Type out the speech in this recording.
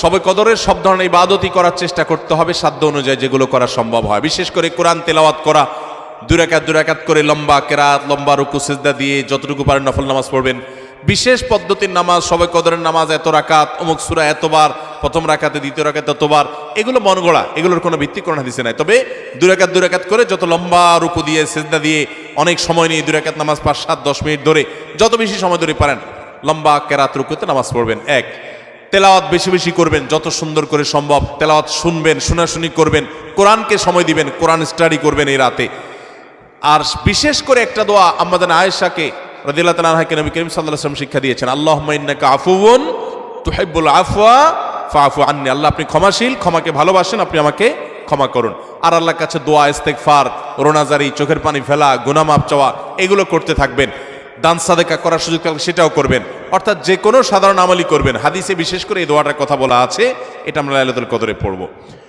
সবে কদরের সব ধরনের ইবাদতই করার চেষ্টা করতে হবে, সাধ্য অনুযায়ী যেগুলো করা সম্ভব হয়। বিশেষ করে কোরআন তেলাওয়াত করা দুরাকাত দুরাকাত করে লম্বা কেরাত, লম্বা রুকু, সেজদা দিয়ে যতটুকু পারেন নফল নামাজ পড়বেন। বিশেষ পদ্ধতির নামাজ, সবে কদরের নামাজ এত রাকাত, অমুক সুরা এতবার, প্রথম রাকাতে, দ্বিতীয় রাকাতে এতবার এগুলো মন গড়া, এগুলোর কোনো ভিত্তি কোনো হাদিসে নাই। তবে দুরাকাত দুরাকাত করে যত লম্বা রুকু দিয়ে, সেজদা দিয়ে অনেক সময় নিয়ে দুরাকাত নামাজ পাঁচ, সাত, দশ মিনিট ধরে যত বেশি সময় ধরে পারেন, লম্বা কেরাত রুকুতে নামাজ পড়বেন। এক তেলাওয়াত বেশি বেশি করবেন, যত সুন্দর করে সম্ভব তেলাওয়াত শুনবেন, শোনাশুনি করবেন, কোরআনকে সময় দিবেন, কোরআন স্টাডি করবেন এই রাতে। আর বিশেষ করে একটা দোয়া আমাদের আয়েশাকে রাদিল্লাহ তালাহাকে নবী করিম সাল্লাহ আসলাম শিক্ষা দিয়েছেন আল্লাহ ইন্নাকা আফুন তুহাইবুল আফওয়া ফাফু আন্নি। আল্লাহ, আপনি ক্ষমাশীল, ক্ষমাকে ভালোবাসেন, আপনি আমাকে ক্ষমা করুন। আর আল্লাহর কাছে দোয়া ইস্তেকফার রোনাজারি, চোখের পানি ফেলা গুনামাপ চাওয়া, এগুলো করতে থাকবেন। দান সাদেকা করার সুযোগ থাকলে সেটাও করবেন। অর্থাৎ যে কোনো সাধারণ আমলই করবেন। হাদিসে বিশেষ করে এই দোয়াটার কথা বলা আছে। এটা আমরা লাইলাতুল কদরে পড়ব।